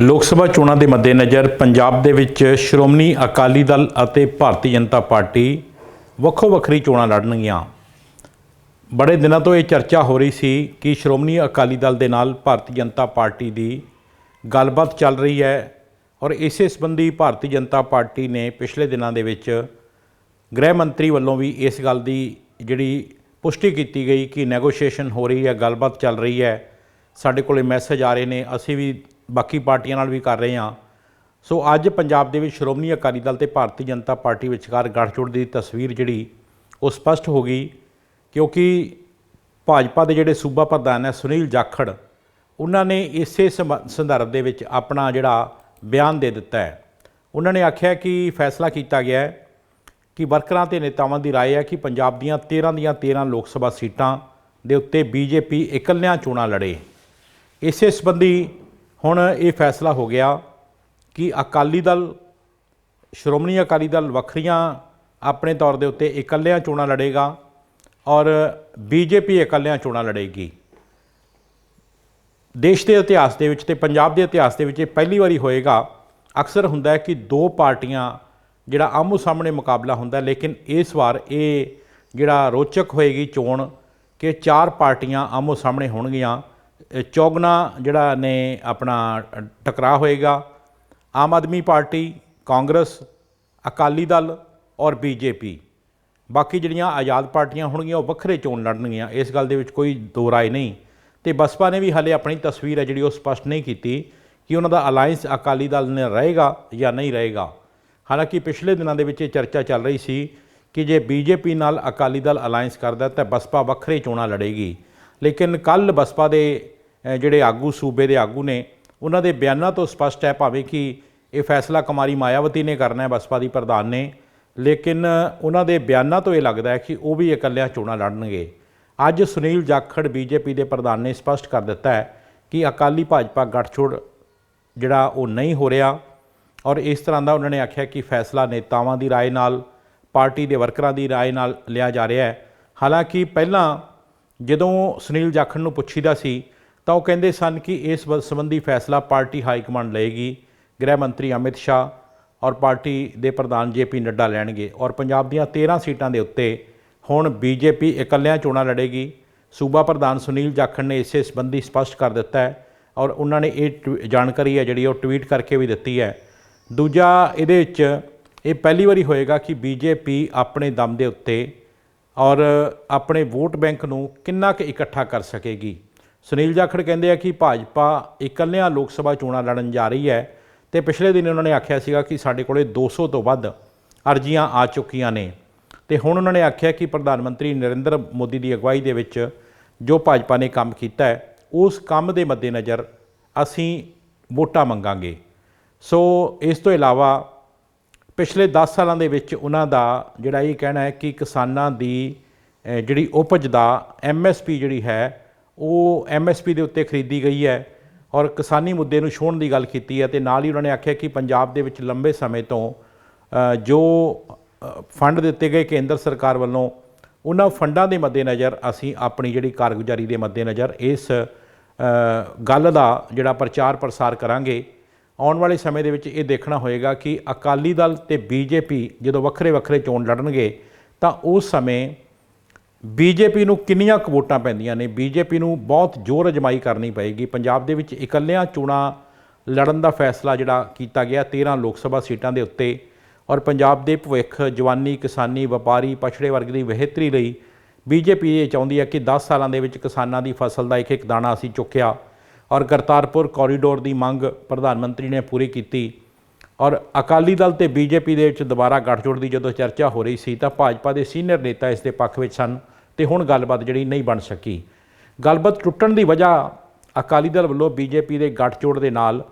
ਲੋਕ ਸਭਾ ਚੋਣਾਂ ਦੇ ਮੱਦੇਨਜ਼ਰ ਪੰਜਾਬ ਦੇ ਵਿੱਚ ਸ਼੍ਰੋਮਣੀ ਅਕਾਲੀ ਦਲ ਅਤੇ ਭਾਰਤੀ ਜਨਤਾ ਪਾਰਟੀ ਵੱਖੋ ਵੱਖਰੀ ਚੋਣਾਂ ਲੜਨਗੀਆਂ। ਬੜੇ ਦਿਨਾਂ ਤੋਂ ਇਹ ਚਰਚਾ ਹੋ ਰਹੀ ਸੀ ਕਿ ਸ਼੍ਰੋਮਣੀ ਅਕਾਲੀ ਦਲ ਦੇ ਨਾਲ ਭਾਰਤੀ ਜਨਤਾ ਪਾਰਟੀ ਦੀ ਗੱਲਬਾਤ ਚੱਲ ਰਹੀ ਹੈ ਔਰ ਇਸੇ ਸੰਬੰਧੀ ਭਾਰਤੀ ਜਨਤਾ ਪਾਰਟੀ ਨੇ ਪਿਛਲੇ ਦਿਨਾਂ ਦੇ ਵਿੱਚ ਗ੍ਰਹਿ ਮੰਤਰੀ ਵੱਲੋਂ ਵੀ ਇਸ ਗੱਲ ਦੀ ਜਿਹੜੀ ਪੁਸ਼ਟੀ ਕੀਤੀ ਗਈ ਕਿ ਨੈਗੋਸ਼ੀਏਸ਼ਨ ਹੋ ਰਹੀ ਹੈ, ਗੱਲਬਾਤ ਚੱਲ ਰਹੀ ਹੈ। ਸਾਡੇ ਕੋਲੇ ਮੈਸੇਜ ਆ ਰਹੇ ਨੇ, ਅਸੀਂ ਵੀ ਬਾਕੀ ਪਾਰਟੀਆਂ ਨਾਲ ਵੀ ਕਰ ਰਹੇ ਹਾਂ। ਸੋ ਅੱਜ ਪੰਜਾਬ ਦੇ ਵਿੱਚ ਸ਼੍ਰੋਮਣੀ ਅਕਾਲੀ ਦਲ ਤੇ ਭਾਰਤੀ ਜਨਤਾ ਪਾਰਟੀ ਵਿਚਕਾਰ ਗੱਠਜੋੜ ਦੀ ਤਸਵੀਰ ਜਿਹੜੀ, ਉਹ ਸਪਸ਼ਟ ਹੋ ਗਈ ਕਿਉਂਕਿ ਭਾਜਪਾ ਦੇ ਜਿਹੜੇ ਸੂਬਾ ਪ੍ਰਧਾਨ ਹੈ ਸੁਨੀਲ ਜਾਖੜ, ਉਹਨਾਂ ਨੇ ਇਸੇ ਸੰਬ- ਸੰਦਰਭ ਦੇ ਵਿੱਚ ਆਪਣਾ ਜਿਹੜਾ ਬਿਆਨ ਦੇ ਦਿੱਤਾ ਹੈ। ਉਹਨਾਂ ਨੇ ਆਖਿਆ ਕਿ ਫੈਸਲਾ ਕੀਤਾ ਗਿਆ ਹੈ ਕਿ ਵਰਕਰਾਂ ਤੇ ਨੇਤਾਵਾਂ ਦੀ ਰਾਏ ਹੈ ਕਿ ਪੰਜਾਬ ਦੀਆਂ 13 ਦੀਆਂ 13 ਲੋਕ ਸਭਾ ਸੀਟਾਂ ਦੇ ਉੱਤੇ ਬੀਜੇਪੀ ਇਕੱਲਿਆਂ ਚੋਣਾਂ ਲੜੇ। ਇਸੇ ਸੰਬੰਧੀ ਹੁਣ ਇਹ ਫੈਸਲਾ ਹੋ ਗਿਆ ਕਿ ਅਕਾਲੀ ਦਲ, ਸ਼੍ਰੋਮਣੀ ਅਕਾਲੀ ਦਲ ਵੱਖਰੀਆਂ ਆਪਣੇ ਤੌਰ ਦੇ ਉੱਤੇ ਇਕੱਲਿਆਂ ਚੋਣਾਂ ਲੜੇਗਾ ਔਰ ਬੀਜੇਪੀ ਇਕੱਲਿਆਂ ਚੋਣਾਂ ਲੜੇਗੀ। ਦੇਸ਼ ਦੇ ਇਤਿਹਾਸ ਦੇ ਵਿੱਚ ਤੇ ਪੰਜਾਬ ਦੇ ਇਤਿਹਾਸ ਦੇ ਵਿੱਚ ਇਹ ਪਹਿਲੀ ਵਾਰੀ ਹੋਏਗਾ। ਅਕਸਰ ਹੁੰਦਾ ਹੈ ਕਿ ਦੋ ਪਾਰਟੀਆਂ ਜਿਹੜਾ ਆਮੋ ਸਾਹਮਣੇ ਮੁਕਾਬਲਾ ਹੁੰਦਾ, ਲੇਕਿਨ ਇਸ ਵਾਰ ਇਹ ਜਿਹੜਾ ਰੋਚਕ ਹੋਏਗੀ ਚੋਣ ਕਿ ਚਾਰ ਪਾਰਟੀਆਂ ਆਮੋ ਸਾਹਮਣੇ ਹੋਣਗੀਆਂ। ਇਹ ਚੌਗਣਾ ਜਿਹੜਾ ਨੇ ਆਪਣਾ ਟਕਰਾਅ ਹੋਏਗਾ, ਆਮ ਆਦਮੀ ਪਾਰਟੀ, ਕਾਂਗਰਸ, ਅਕਾਲੀ ਦਲ ਔਰ ਬੀਜੇਪੀ। ਬਾਕੀ ਜਿਹੜੀਆਂ ਆਜ਼ਾਦ ਪਾਰਟੀਆਂ ਹੋਣਗੀਆਂ, ਉਹ ਵੱਖਰੇ ਚੋਣ ਲੜਨਗੀਆਂ। ਇਸ ਗੱਲ ਦੇ ਵਿੱਚ ਕੋਈ ਦੋ ਰਾਏ ਨਹੀਂ। ਤੇ ਬਸਪਾ ਨੇ ਵੀ ਹਾਲੇ ਆਪਣੀ ਤਸਵੀਰ ਹੈ ਜਿਹੜੀ ਉਹ ਸਪਸ਼ਟ ਨਹੀਂ ਕੀਤੀ ਕਿ ਉਹਨਾਂ ਦਾ ਅਲਾਈਅੰਸ ਅਕਾਲੀ ਦਲ ਨੇ ਰਹੇਗਾ ਜਾਂ ਨਹੀਂ ਰਹੇਗਾ। ਹਾਲਾਂਕਿ ਪਿਛਲੇ ਦਿਨਾਂ ਦੇ ਵਿੱਚ ਇਹ ਚਰਚਾ ਚੱਲ ਰਹੀ ਸੀ ਕਿ ਜੇ ਬੀਜੇਪੀ ਨਾਲ ਅਕਾਲੀ ਦਲ ਅਲਾਈਅੰਸ ਕਰਦਾ ਤਾਂ ਬਸਪਾ ਵੱਖਰੇ ਚੋਣਾਂ ਲੜੇਗੀ। ਲੇਕਿਨ ਕੱਲ ਬਸਪਾ ਦੇ ਅ, ਜਿਹੜੇ ਆਗੂ ਸੂਬੇ ਦੇ ਆਗੂ ਨੇ ਉਹਨਾਂ ਦੇ ਬਿਆਨਾਂ ਤੋਂ ਸਪਸ਼ਟ ਹੈ ਭਾਵੇਂ ਕਿ ਇਹ ਫੈਸਲਾ ਕੁਮਾਰੀ ਮਾਇਆਵਤੀ ਨੇ ਕਰਨਾ ਹੈ ਬਸਪਾ ਦੀ ਪ੍ਰਧਾਨ ਨੇ ਲੇਕਿਨ ਉਹਨਾਂ ਦੇ ਬਿਆਨਾਂ ਤੋਂ ਇਹ ਲੱਗਦਾ ਹੈ ਕਿ ਉਹ ਵੀ ਇਕੱਲਿਆਂ ਚੋਣਾਂ ਲੜਨਗੇ ਅੱਜ ਸੁਨੀਲ ਜਾਖੜ ਬੀਜੇਪੀ ਦੇ ਪ੍ਰਧਾਨ ਨੇ ਸਪਸ਼ਟ ਕਰ ਦਿੱਤਾ ਹੈ ਕਿ ਅਕਾਲੀ ਭਾਜਪਾ ਗੱਠਜੋੜ ਜਿਹੜਾ ਉਹ ਨਹੀਂ ਹੋ ਰਿਹਾ ਔਰ ਇਸ ਤਰ੍ਹਾਂ ਦਾ ਉਹਨਾਂ ਨੇ ਆਖਿਆ ਕਿ ਫੈਸਲਾ ਨੇਤਾਵਾਂ ਦੀ رائے ਨਾਲ ਪਾਰਟੀ ਦੇ ਵਰਕਰਾਂ ਦੀ رائے ਨਾਲ ਲਿਆ ਜਾ ਰਿਹਾ ਹੈ ਹਾਲਾਂਕਿ ਪਹਿਲਾਂ ਜਦੋਂ ਸੁਨੀਲ ਜਾਖੜ ਨੂੰ ਪੁੱਛੀਦਾ ਸੀ, ਤਾਂ ਉਹ ਕਹਿੰਦੇ ਸਨ ਕਿ ਇਸ ਸੰਬੰਧੀ ਫੈਸਲਾ ਪਾਰਟੀ ਹਾਈ ਕਮਾਂਡ ਲਏਗੀ, ਗ੍ਰਹਿ ਮੰਤਰੀ ਅਮਿਤ ਸ਼ਾਹ ਔਰ ਪਾਰਟੀ ਦੇ ਪ੍ਰਧਾਨ ਜੇਪੀ ਨੱਡਾ ਲੈਣਗੇ ਔਰ ਪੰਜਾਬ ਦੀਆਂ 13 ਸੀਟਾਂ ਦੇ ਉੱਤੇ ਹੁਣ ਬੀਜੇਪੀ ਇਕੱਲਿਆਂ ਚੋਣਾਂ ਲੜੇਗੀ। ਸੂਬਾ ਪ੍ਰਧਾਨ ਸੁਨੀਲ ਜਾਖੜ ਨੇ ਇਸੇ ਸੰਬੰਧੀ ਸਪਸ਼ਟ ਕਰ ਦਿੱਤਾ ਹੈ ਔਰ ਉਹਨਾਂ ਨੇ ਇਹ ਟਵੀ- ਜਾਣਕਾਰੀ ਹੈ ਜਿਹੜੀ ਉਹ ਟਵੀਟ ਕਰਕੇ ਵੀ ਦਿੱਤੀ ਹੈ। ਦੂਜਾ ਇਹਦੇ ਵਿੱਚ ਇਹ ਪਹਿਲੀ ਵਾਰੀ ਹੋਏਗਾ ਕਿ ਬੀਜੇਪੀ ਆਪਣੇ ਦਮ ਦੇ ਉੱਤੇ ਔਰ ਆਪਣੇ ਵੋਟ ਬੈਂਕ ਨੂੰ ਕਿੰਨਾ ਕੁ ਇਕੱਠਾ ਕਰ ਸਕੇਗੀ? ਸੁਨੀਲ ਜਾਖੜ ਕਹਿੰਦੇ ਆ ਕਿ ਭਾਜਪਾ ਇਕੱਲਿਆਂ ਲੋਕ ਸਭਾ ਚੋਣਾਂ ਲੜਨ ਜਾ ਰਹੀ ਹੈ ਤੇ ਪਿਛਲੇ ਦਿਨ ਉਹਨਾਂ ਨੇ ਆਖਿਆ ਸੀਗਾ ਕਿ ਸਾਡੇ ਕੋਲੇ 200 ਤੋਂ ਵੱਧ ਅਰਜ਼ੀਆਂ ਆ ਚੁੱਕੀਆਂ ਨੇ। ਤੇ ਹੁਣ ਉਹਨਾਂ ਨੇ ਆਖਿਆ ਕਿ ਪ੍ਰਧਾਨ ਮੰਤਰੀ ਨਰਿੰਦਰ ਮੋਦੀ ਦੀ ਅਗਵਾਈ ਦੇ ਵਿੱਚ ਜੋ ਭਾਜਪਾ ਨੇ ਕੰਮ ਕੀਤਾ ਹੈ, ਉਸ ਕੰਮ ਦੇ ਮੱਦੇਨਜ਼ਰ ਅਸੀਂ ਵੋਟਾਂ ਮੰਗਾਂਗੇ। ਸੋ ਇਸ ਤੋਂ ਇਲਾਵਾ ਪਿਛਲੇ 10 ਸਾਲਾਂ ਦੇ ਵਿੱਚ ਉਹਨਾਂ ਦਾ ਜਿਹੜਾ ਇਹ ਕਹਿਣਾ ਹੈ ਕਿ ਕਿਸਾਨਾਂ ਦੀ ਜਿਹੜੀ ਉਪਜ ਦਾ ਐਮਐਸਪੀ ਜਿਹੜੀ ਹੈ, ਉਹ ਐਮਐਸਪੀ ਦੇ ਉੱਤੇ ਖਰੀਦੀ ਗਈ ਹੈ ਔਰ ਕਿਸਾਨੀ ਮੁੱਦੇ ਨੂੰ ਛੋਹਣ ਦੀ ਗੱਲ ਕੀਤੀ ਹੈ ਤੇ ਨਾਲ ਹੀ ਉਹਨਾਂ ਨੇ ਆਖਿਆ ਕਿ ਪੰਜਾਬ ਦੇ ਵਿੱਚ ਲੰਬੇ ਸਮੇਂ ਤੋਂ ਜੋ ਫੰਡ ਦਿੱਤੇ ਗਏ ਕੇਂਦਰ ਸਰਕਾਰ ਵੱਲੋਂ, ਉਹਨਾਂ ਫੰਡਾਂ ਦੇ ਮੱਦੇਨਜ਼ਰ ਅਸੀਂ ਆਪਣੀ ਜਿਹੜੀ ਕਾਰਗੁਜ਼ਾਰੀ ਦੇ ਮੱਦੇਨਜ਼ਰ ਇਸ ਗੱਲ ਦਾ ਜਿਹੜਾ ਪ੍ਰਚਾਰ ਪ੍ਰਸਾਰ ਕਰਾਂਗੇ। ਆਉਣ ਵਾਲੇ ਸਮੇਂ ਦੇ ਵਿੱਚ ਇਹ ਦੇਖਣਾ ਹੋਏਗਾ ਕਿ ਅਕਾਲੀ ਦਲ ਤੇ ਬੀਜੇਪੀ ਜਦੋਂ ਵੱਖਰੇ ਵੱਖਰੇ ਚੋਣ ਲੜਨਗੇ, ਤਾਂ ਉਸ ਸਮੇਂ ਬੀਜੇਪੀ ਨੂੰ ਕਿੰਨੀਆਂ ਕੁ ਵੋਟਾਂ ਪੈਂਦੀਆਂ ਨੇ? ਬੀਜੇਪੀ ਨੂੰ ਬਹੁਤ ਜ਼ੋਰ ਅਜਮਾਈ ਕਰਨੀ ਪਏਗੀ। ਪੰਜਾਬ ਦੇ ਵਿੱਚ ਇਕੱਲਿਆਂ ਚੋਣਾਂ ਲੜਨ ਦਾ ਫੈਸਲਾ ਜਿਹੜਾ ਕੀਤਾ ਗਿਆ 13 ਲੋਕ ਸਭਾ ਸੀਟਾਂ ਦੇ ਉੱਤੇ। ਔਰ ਪੰਜਾਬ ਦੇ ਭਵਿੱਖ, ਜਵਾਨੀ, ਕਿਸਾਨੀ, ਵਪਾਰੀ, ਪਛੜੇ ਵਰਗ ਦੀ ਬਿਹਤਰੀ ਲਈ ਬੀਜੇਪੀ ਇਹ ਚਾਹੁੰਦੀ ਹੈ ਕਿ 10 ਸਾਲਾਂ ਦੇ ਵਿੱਚ ਕਿਸਾਨਾਂ ਦੀ ਫਸਲ ਦਾ ਇੱਕ ਇੱਕ ਦਾਣਾ ਅਸੀਂ ਚੁੱਕਿਆ। ਔਰ ਕਰਤਾਰਪੁਰ ਕੋਰੀਡੋਰ ਦੀ ਮੰਗ ਪ੍ਰਧਾਨ ਮੰਤਰੀ ਨੇ ਪੂਰੀ ਕੀਤੀ। ਔਰ ਅਕਾਲੀ ਦਲ ਤੇ ਬੀਜੇਪੀ ਦੇ ਵਿੱਚ ਦੁਬਾਰਾ ਗੱਠਜੋੜ ਦੀ ਜਦੋਂ ਚਰਚਾ ਹੋ ਰਹੀ ਸੀ ਤਾਂ ਭਾਜਪਾ ਦੇ ਸੀਨੀਅਰ ਨੇਤਾ ਇਸ ਦੇ ਪੱਖ ਵਿੱਚ ਸਨ ਤੇ ਹੁਣ ਗੱਲਬਾਤ ਜਿਹੜੀ ਨਹੀਂ ਬਣ ਸਕੀ। ਗੱਲਬਾਤ ਟੁੱਟਣ ਦੀ ਵਜ੍ਹਾ ਅਕਾਲੀ ਦਲ ਵੱਲੋਂ ਬੀਜੇਪੀ ਦੇ ਗੱਠਜੋੜ ਦੇ ਨਾਲ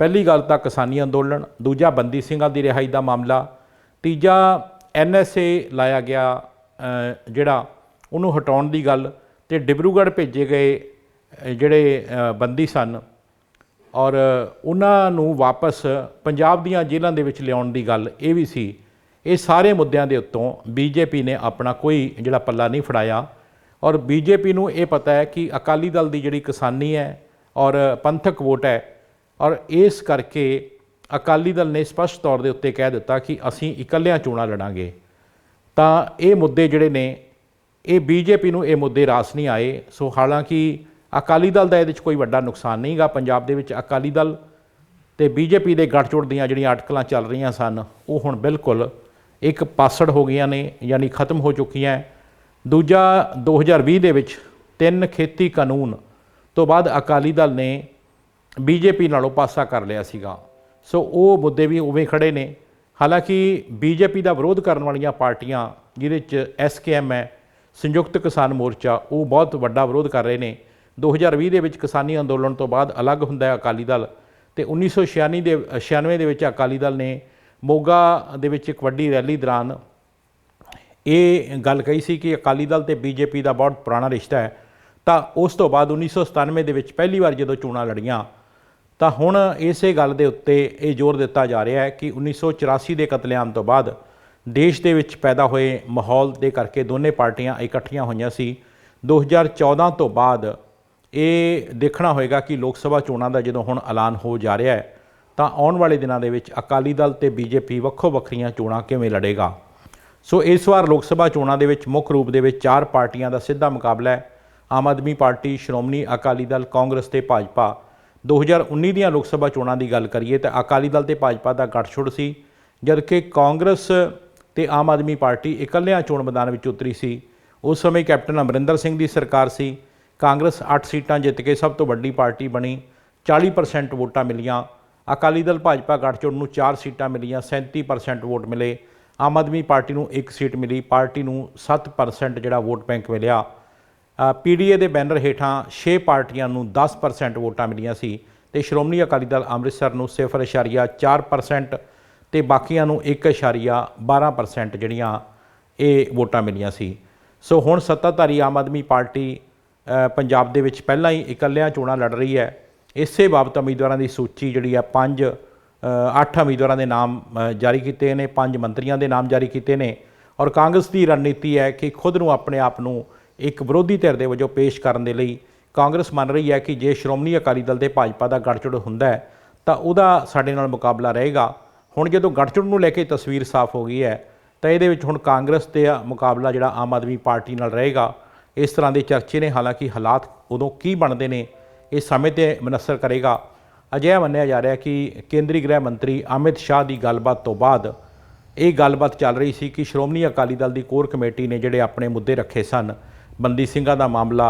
ਪਹਿਲੀ ਗੱਲ ਤਾਂ ਕਿਸਾਨੀ ਅੰਦੋਲਨ, ਦੂਜਾ ਬੰਦੀ ਸਿੰਘਾਂ ਦੀ ਰਿਹਾਈ ਦਾ ਮਾਮਲਾ, ਤੀਜਾ ਐਨਐਸਏ ਲਾਇਆ ਗਿਆ ਜਿਹੜਾ ਉਹਨੂੰ ਹਟਾਉਣ ਦੀ ਗੱਲ ਤੇ ਡਿਬਰੂਗੜ੍ਹ ਭੇਜੇ ਗਏ ਜਿਹੜੇ ਬੰਦੀ ਸਨ ਔਰ ਉਹਨਾਂ ਨੂੰ ਵਾਪਸ ਪੰਜਾਬ ਦੀਆਂ ਜੇਲ੍ਹਾਂ ਦੇ ਵਿੱਚ ਲਿਆਉਣ ਦੀ ਗੱਲ ਇਹ ਵੀ ਸੀ, ਇਹ ਸਾਰੇ ਮੁੱਦਿਆਂ ਦੇ ਉੱਤੋਂ ਬੀਜੇਪੀ ਨੇ ਆਪਣਾ ਕੋਈ ਜਿਹੜਾ ਪੱਲਾ ਨਹੀਂ ਫੜਾਇਆ ਔਰ ਬੀਜੇਪੀ ਨੂੰ ਇਹ ਪਤਾ ਹੈ ਕਿ ਅਕਾਲੀ ਦਲ ਦੀ ਜਿਹੜੀ ਕਿਸਾਨੀ ਹੈ ਔਰ ਪੰਥਕ ਵੋਟ ਹੈ ਔਰ ਇਸ ਕਰਕੇ ਅਕਾਲੀ ਦਲ ਨੇ ਸਪਸ਼ਟ ਤੌਰ ਦੇ ਉੱਤੇ ਕਹਿ ਦਿੱਤਾ ਕਿ ਅਸੀਂ ਇਕੱਲਿਆਂ ਚੋਣਾਂ ਲੜਾਂਗੇ। ਤਾਂ ਇਹ ਮੁੱਦੇ ਜਿਹੜੇ ਨੇ, ਇਹ ਬੀਜੇਪੀ ਨੂੰ ਇਹ ਮੁੱਦੇ ਰਾਸ ਨਹੀਂ ਆਏ। ਸੋ ਹਾਲਾਂਕਿ ਅਕਾਲੀ ਦਲ ਦਾ ਇਹਦੇ ਵਿੱਚ ਕੋਈ ਵੱਡਾ ਨੁਕਸਾਨ ਨਹੀਂਗਾ ਪੰਜਾਬ ਦੇ ਵਿੱਚ ਅਕਾਲੀ ਦਲ ਤੇ ਬੀਜੇਪੀ ਦੇ ਗੱਠਜੋੜ ਦੀਆਂ ਜਿਹੜੀਆਂ ਅਟਕਲਾਂ ਚੱਲ ਰਹੀਆਂ ਸਨ, ਉਹ ਹੁਣ ਬਿਲਕੁਲ ਇੱਕ ਪਾਸੜ ਹੋ ਗਈਆਂ ਨੇ, ਯਾਨੀ ਖਤਮ ਹੋ ਚੁੱਕੀਆਂ ਦੂਜਾ 2020 ਦੇ ਵਿੱਚ ਤਿੰਨ ਖੇਤੀ ਕਾਨੂੰਨ ਤੋਂ ਬਾਅਦ ਅਕਾਲੀ ਦਲ ਨੇ ਬੀਜੇਪੀ ਨਾਲੋਂ ਪਾਸਾ ਕਰ ਲਿਆ ਸੀਗਾ। ਸੋ ਉਹ ਮੁੱਦੇ ਵੀ ਉਵੇਂ ਖੜੇ ਨੇ। ਹਾਲਾਂਕਿ ਬੀਜੇਪੀ ਦਾ ਵਿਰੋਧ ਕਰਨ ਵਾਲੀਆਂ ਪਾਰਟੀਆਂ, ਜਿਹਦੇ ਚ ਐਸਕੇਐਮ ਹੈ ਸੰਯੁਕਤ ਕਿਸਾਨ ਮੋਰਚਾ, ਉਹ ਬਹੁਤ ਵੱਡਾ ਵਿਰੋਧ ਕਰ ਰਹੇ ਨੇ। 2020 ਦੇ ਵਿੱਚ ਕਿਸਾਨੀ ਅੰਦੋਲਨ ਤੋਂ ਬਾਅਦ ਅਲੱਗ ਹੁੰਦਾ ਹੈ ਅਕਾਲੀ ਦਲ ਤੇ 1996 ਦੇ 96 ਦੇ ਵਿੱਚ ਅਕਾਲੀ ਦਲ ਨੇ ਮੋਗਾ ਦੇ ਵਿੱਚ ਇੱਕ ਵੱਡੀ ਰੈਲੀ ਦੌਰਾਨ ਇਹ ਗੱਲ ਕਹੀ ਸੀ ਕਿ ਅਕਾਲੀ ਦਲ ਤੇ ਬੀਜੇਪੀ ਦਾ ਬਹੁਤ ਪੁਰਾਣਾ ਰਿਸ਼ਤਾ ਹੈ। ਤਾਂ ਉਸ ਤੋਂ ਬਾਅਦ 1997 ਦੇ ਵਿੱਚ ਪਹਿਲੀ ਵਾਰ ਜਦੋਂ ਚੋਣਾਂ ਲੜੀਆਂ, ਤਾਂ ਹੁਣ ਇਸੇ ਗੱਲ ਦੇ ਉੱਤੇ ਇਹ ਜ਼ੋਰ ਦਿੱਤਾ ਜਾ ਰਿਹਾ ਹੈ ਕਿ 1984 ਦੇ ਕਤਲੇਆਮ ਤੋਂ ਬਾਅਦ ਦੇਸ਼ ਦੇ ਵਿੱਚ ਪੈਦਾ ਹੋਏ ਮਾਹੌਲ ਦੇ ਕਰਕੇ ਦੋਨੇ ਪਾਰਟੀਆਂ ਇਕੱਠੀਆਂ ਹੋਈਆਂ ਸੀ। 2014 ਤੋਂ ਬਾਅਦ ਇਹ ਦੇਖਣਾ ਹੋਏਗਾ ਕਿ ਲੋਕ ਸਭਾ ਚੋਣਾਂ ਦਾ ਜਦੋਂ ਹੁਣ ਐਲਾਨ ਹੋ ਜਾ ਰਿਹਾ ਹੈ, ਤਾਂ ਆਉਣ ਵਾਲੇ ਦਿਨਾਂ ਦੇ ਵਿੱਚ ਅਕਾਲੀ ਦਲ ਤੇ ਬੀਜੇਪੀ ਵੱਖੋ ਵੱਖਰੀਆਂ ਚੋਣਾਂ ਕਿਵੇਂ ਲੜੇਗਾ? ਸੋ ਇਸ ਵਾਰ ਲੋਕ ਸਭਾ ਚੋਣਾਂ ਦੇ ਵਿੱਚ ਮੁੱਖ ਰੂਪ ਦੇ ਵਿੱਚ ਚਾਰ ਪਾਰਟੀਆਂ ਦਾ ਸਿੱਧਾ ਮੁਕਾਬਲਾ ਹੈ। ਆਮ ਆਦਮੀ ਪਾਰਟੀ, ਸ਼੍ਰੋਮਣੀ ਅਕਾਲੀ ਦਲ, ਕਾਂਗਰਸ ਤੇ ਭਾਜਪਾ। 2019 ਦੀਆਂ ਲੋਕ ਸਭਾ ਚੋਣਾਂ ਦੀ ਗੱਲ ਕਰੀਏ ਤਾਂ ਅਕਾਲੀ ਦਲ ਤੇ ਭਾਜਪਾ ਦਾ ਗੱਠਜੋੜ ਸੀ, ਜਦਕਿ ਕਾਂਗਰਸ ਤੇ ਆਮ ਆਦਮੀ ਪਾਰਟੀ ਇਕੱਲਿਆਂ ਚੋਣ ਮੈਦਾਨ ਵਿੱਚ ਉਤਰੀ ਸੀ। ਉਸ ਸਮੇਂ ਕੈਪਟਨ ਅਮਰਿੰਦਰ ਸਿੰਘ ਦੀ ਸਰਕਾਰ ਸੀ। ਕਾਂਗਰਸ 8 ਸੀਟਾਂ ਜਿੱਤ ਕੇ ਸਭ ਤੋਂ ਵੱਡੀ ਪਾਰਟੀ ਬਣੀ 40% ਵੋਟਾਂ ਮਿਲੀਆਂ। ਅਕਾਲੀ ਦਲ ਭਾਜਪਾ ਗੱਠਜੋੜ ਨੂੰ 4 ਸੀਟਾਂ ਮਿਲੀਆਂ 37% ਵੋਟ ਮਿਲੇ। ਆਮ ਆਦਮੀ ਪਾਰਟੀ ਨੂੰ 1 ਸੀਟ ਮਿਲੀ, ਪਾਰਟੀ ਨੂੰ 7% ਜਿਹੜਾ ਵੋਟ ਬੈਂਕ ਮਿਲਿਆ। ਪੀਡੀਏ ਦੇ ਬੈਨਰ ਹੇਠਾਂ 6 ਪਾਰਟੀਆਂ ਨੂੰ 10% ਵੋਟਾਂ ਮਿਲੀਆਂ ਸੀ ਤੇ ਸ਼੍ਰੋਮਣੀ ਅਕਾਲੀ ਦਲ ਅੰਮ੍ਰਿਤਸਰ ਨੂੰ 0.4% ਤੇ ਬਾਕੀਆਂ ਨੂੰ 1.12% ਜਿਹੜੀਆਂ ਇਹ ਵੋਟਾਂ ਮਿਲੀਆਂ ਸੀ। ਸੋ ਹੁਣ ਸੱਤਾਧਾਰੀ ਆਮ ਆਦਮੀ ਪਾਰਟੀ ਪੰਜਾਬ ਦੇ ਵਿੱਚ ਪਹਿਲਾਂ ਹੀ ਇਕੱਲਿਆਂ ਚੋਣਾਂ ਲੜ ਰਹੀ ਹੈ। ਇਸੇ ਬਾਬਤ ਉਮੀਦਵਾਰਾਂ ਦੀ ਸੂਚੀ ਜਿਹੜੀ ਆ, ਪੰਜ ਅੱਠ ਉਮੀਦਵਾਰਾਂ ਦੇ ਨਾਮ ਜਾਰੀ ਕੀਤੇ ਨੇ, ਪੰਜ ਮੰਤਰੀਆਂ ਦੇ ਨਾਮ ਜਾਰੀ ਕੀਤੇ ਨੇ ਔਰ ਕਾਂਗਰਸ ਦੀ ਰਣਨੀਤੀ ਹੈ ਕਿ ਖੁਦ ਨੂੰ ਆਪਣੇ ਆਪ ਨੂੰ ਇੱਕ ਵਿਰੋਧੀ ਧਿਰ ਦੇ ਵਜੋਂ ਪੇਸ਼ ਕਰਨ ਦੇ ਲਈ ਕਾਂਗਰਸ ਮੰਨ ਰਹੀ ਹੈ ਕਿ ਜੇ ਸ਼੍ਰੋਮਣੀ ਅਕਾਲੀ ਦਲ ਤੇ ਭਾਜਪਾ ਦਾ ਗੱਠਜੋੜ ਹੁੰਦਾ ਹੈ, ਤਾਂ ਉਹਦਾ ਸਾਡੇ ਨਾਲ ਮੁਕਾਬਲਾ ਰਹੇਗਾ। ਹੁਣ ਜਦੋਂ ਗੱਠਜੋੜ ਨੂੰ ਲੈ ਕੇ ਤਸਵੀਰ ਸਾਫ਼ ਹੋ ਗਈ ਹੈ, ਤਾਂ ਇਹਦੇ ਵਿੱਚ ਹੁਣ ਕਾਂਗਰਸ ਤੇ ਮੁਕਾਬਲਾ ਜਿਹੜਾ ਆਮ ਆਦਮੀ ਪਾਰਟੀ ਨਾਲ ਰਹੇਗਾ। ਇਸ ਤਰ੍ਹਾਂ ਦੇ ਚਰਚੇ ਨੇ, ਹਾਲਾਂਕਿ ਹਾਲਾਤ ਉਦੋਂ ਕੀ ਬਣਦੇ ਨੇ, ਇਹ ਸਮੇਂ ਤੇ ਮਨਸਰ ਕਰੇਗਾ। ਅਜਿਹਾ ਮੰਨਿਆ ਜਾ ਰਿਹਾ ਕਿ ਕੇਂਦਰੀ ਗ੍ਰਹਿ ਮੰਤਰੀ ਅਮਿਤ ਸ਼ਾਹ ਦੀ ਗੱਲਬਾਤ ਤੋਂ ਬਾਅਦ ਇਹ ਗੱਲਬਾਤ ਚੱਲ ਰਹੀ ਸੀ ਕਿ ਸ਼੍ਰੋਮਣੀ ਅਕਾਲੀ ਦਲ ਦੀ ਕੋਰ ਕਮੇਟੀ ਨੇ ਜਿਹੜੇ ਆਪਣੇ ਮੁੱਦੇ ਰੱਖੇ ਸਨ, ਬੰਦੀ ਸਿੰਘਾਂ ਦਾ ਮਾਮਲਾ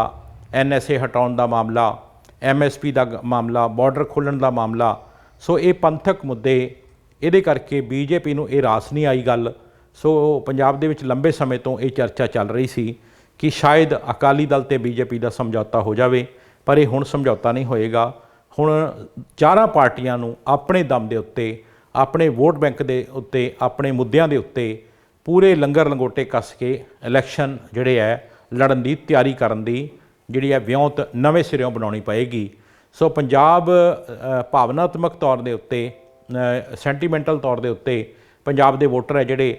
ਐਨਐਸਏ ਹਟਾਉਣ ਦਾ ਮਾਮਲਾ ਐਮਐਸਪੀ ਦਾ ਮਾਮਲਾ, ਬਾਰਡਰ ਖੋਲ੍ਹਣ ਦਾ ਮਾਮਲਾ, ਸੋ ਇਹ ਪੰਥਕ ਮੁੱਦੇ, ਇਹਦੇ ਕਰਕੇ ਬੀਜੇਪੀ ਨੂੰ ਇਹ ਰਾਸ ਨਹੀਂ ਆਈ ਗੱਲ, ਸੋ ਪੰਜਾਬ ਦੇ ਵਿੱਚ ਲੰਬੇ ਸਮੇਂ ਤੋਂ ਇਹ ਚਰਚਾ ਚੱਲ ਰਹੀ ਸੀ। ਕਿ ਸ਼ਾਇਦ ਅਕਾਲੀ ਦਲ ਤੇ ਬੀਜੇਪੀ ਦਾ ਸਮਝੌਤਾ ਹੋ ਜਾਵੇ, ਪਰ ਇਹ ਹੁਣ ਸਮਝੌਤਾ ਨਹੀਂ ਹੋਏਗਾ। ਹੁਣ ਚਾਰਾਂ ਪਾਰਟੀਆਂ ਨੂੰ ਆਪਣੇ ਦਮ ਦੇ ਉੱਤੇ, ਆਪਣੇ ਵੋਟ ਬੈਂਕ ਦੇ ਉੱਤੇ, ਆਪਣੇ ਮੁੱਦਿਆਂ ਦੇ ਉੱਤੇ ਪੂਰੇ ਲੰਗਰ ਲੰਗੋਟੇ ਕੱਸ ਕੇ ਇਲੈਕਸ਼ਨ ਜਿਹੜੇ ਹੈ, ਲੜਨ ਦੀ ਤਿਆਰੀ ਕਰਨ ਦੀ ਜਿਹੜੀ ਹੈ ਵਿਉਂਤ ਨਵੇਂ ਸਿਰਿਓਂ ਬਣਾਉਣੀ ਪਏਗੀ। ਸੋ ਪੰਜਾਬ ਭਾਵਨਾਤਮਕ ਤੌਰ ਦੇ ਉੱਤੇ ਸੈਂਟੀਮੈਂਟਲ ਤੌਰ ਦੇ ਉੱਤੇ ਪੰਜਾਬ ਦੇ ਵੋਟਰ ਹੈ ਜਿਹੜੇ,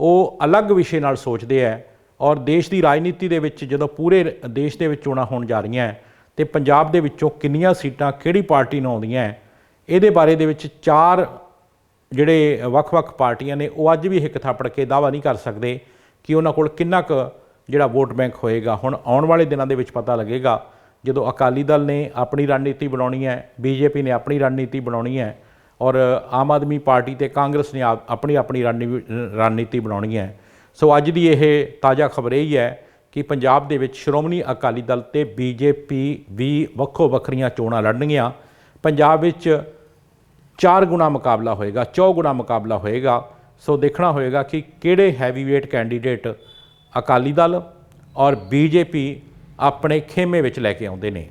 ਉਹ ਅਲੱਗ ਵਿਸ਼ੇ ਨਾਲ ਸੋਚਦੇ ਹੈ। ਔਰ ਦੇਸ਼ ਦੀ ਰਾਜਨੀਤੀ ਦੇ ਵਿੱਚ ਜਦੋਂ ਪੂਰੇ ਦੇਸ਼ ਦੇ ਵਿੱਚ ਚੋਣਾਂ ਹੋਣ ਜਾ ਰਹੀਆਂ ਹੈ, ਤੇ ਪੰਜਾਬ ਦੇ ਵਿੱਚੋਂ ਕਿੰਨੀਆਂ ਸੀਟਾਂ ਕਿਹੜੀ ਪਾਰਟੀ ਨੂੰ ਆਉਂਦੀਆਂ ਹੈ, ਇਹਦੇ ਬਾਰੇ ਦੇ ਵਿੱਚ ਚਾਰ ਜਿਹੜੇ ਵੱਖ-ਵੱਖ ਪਾਰਟੀਆਂ ਨੇ, ਉਹ ਅੱਜ ਵੀ ਹਿੱਕ ਥਾਪੜ ਕੇ ਦਾਵਾ ਨਹੀਂ ਕਰ ਸਕਦੇ ਕਿ ਉਹਨਾਂ ਕੋਲ ਕਿੰਨਾ ਕੁ ਜਿਹੜਾ ਵੋਟ ਬੈਂਕ ਹੋਏਗਾ। ਹੁਣ ਆਉਣ ਵਾਲੇ ਦਿਨਾਂ ਦੇ ਵਿੱਚ ਪਤਾ ਲੱਗੇਗਾ, ਜਦੋਂ ਅਕਾਲੀ ਦਲ ਨੇ ਆਪਣੀ ਰਣਨੀਤੀ ਬਣਾਉਣੀ ਹੈ, ਬੀਜੇਪੀ ਨੇ ਆਪਣੀ ਰਣਨੀਤੀ ਬਣਾਉਣੀ ਹੈ ਔਰ ਆਮ ਆਦਮੀ ਪਾਰਟੀ ਤੇ ਕਾਂਗਰਸ ਨੇ ਆਪਣੀ ਆਪਣੀ ਰਣਨੀ- ਰਣਨੀਤੀ ਬਣਾਉਣੀ ਹੈ ਸੋ ਅੱਜ ਦੀ ਇਹ ਤਾਜ਼ਾ ਖਬਰ ਇਹ ਹੈ ਕਿ ਪੰਜਾਬ ਦੇ ਵਿੱਚ ਸ਼੍ਰੋਮਣੀ ਅਕਾਲੀ ਦਲ ਤੇ ਬੀਜੇਪੀ ਵੀ ਵੱਖੋ ਵੱਖਰੀਆਂ ਚੋਣਾਂ ਲੜਨਗੀਆਂ। ਪੰਜਾਬ ਵਿੱਚ ਚਾਰ ਗੁਣਾ ਮੁਕਾਬਲਾ ਹੋਏਗਾ, ਚੌ ਗੁਣਾ ਮੁਕਾਬਲਾ ਹੋਏਗਾ। ਸੋ ਦੇਖਣਾ ਹੋਏਗਾ ਕਿ ਕਿਹੜੇ ਹੈਵੀਵੇਟ ਕੈਂਡੀਡੇਟ ਅਕਾਲੀ ਦਲ ਔਰ ਬੀਜੇਪੀ ਆਪਣੇ ਖੇਮੇ ਵਿੱਚ ਲੈ ਕੇ ਆਉਂਦੇ ਨੇ।